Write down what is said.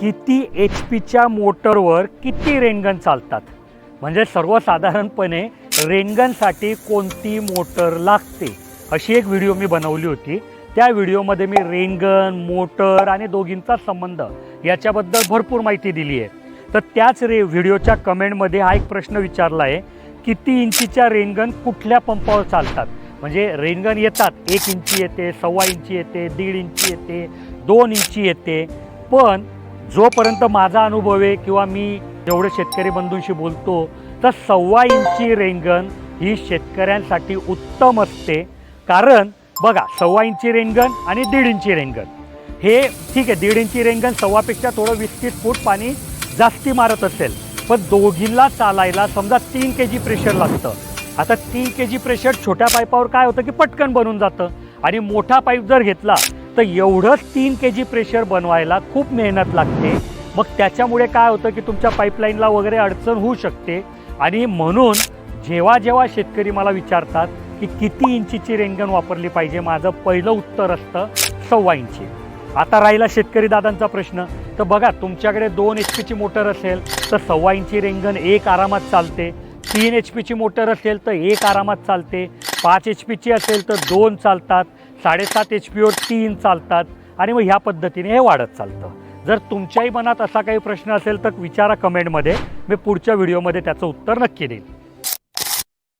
किती एच पीच्या मोटरवर किती रेनगन चालतात? म्हणजे सर्वसाधारणपणे रेनगनसाठी कोणती मोटर लागते? अशी एक व्हिडिओ मी बनवली होती. त्या व्हिडिओमध्ये मी रेनगन मोटर आणि दोघींचा संबंध याच्याबद्दल भरपूर माहिती दिली आहे. तर त्याच रे व्हिडिओच्या कमेंटमध्ये हा एक प्रश्न विचारला आहे. किती इंचीच्या रेनगन कुठल्या पंपावर चालतात? म्हणजे रेनगन येतात. एक इंची येते सव्वा इंची येते दीड इंची येते दोन इंची येते. पण जोपर्यंत माझा अनुभव आहे किंवा मी जेवढे शेतकरी बंधूंशी बोलतो तर सव्वा इंची रेंगण ही शेतकऱ्यांसाठी उत्तम असते. कारण बघा सव्वा इंची रेंगण आणि दीड इंची रेंगण. हे ठीक आहे दीड इंची रेंगण सव्वापेक्षा थोडं वीस तीस फूट पाणी जास्ती मारत असेल. पण दोघींना चालायला समजा तीन के जी प्रेशर लागतं. आता तीन के जी प्रेशर छोट्या पाईपावर काय होतं की पटकन बनून जातं. आणि मोठा पाईप जर घेतला तर एवढंच तीन के जी प्रेशर बनवायला खूप मेहनत लागते. मग त्याच्यामुळे काय होतं की तुमच्या पाईपलाईनला वगैरे अडचण होऊ शकते. आणि म्हणून जेव्हा जेव्हा शेतकरी मला विचारतात की किती इंचीची रेंगण वापरली पाहिजे माझं पहिलं उत्तर असतं सव्वा इंची. आता राहिला शेतकरी दादांचा प्रश्न. तर बघा तुमच्याकडे दोन एच पीची मोटर असेल तर सव्वा इंची रेंगण एक आरामात चालते. तीन एच पीची मोटर असेल तर एक आरामात चालते. पाच एच पीची असेल तर दोन चालतात साडेसात एच पीवर तीन चालतात आणि मग ह्या पद्धतीने हे वाढत चालतं. जर तुमच्याही मनात असा काही प्रश्न असेल तर विचारा कमेंटमध्ये मी पुढच्या व्हिडिओमध्ये त्याचं उत्तर नक्की देईन.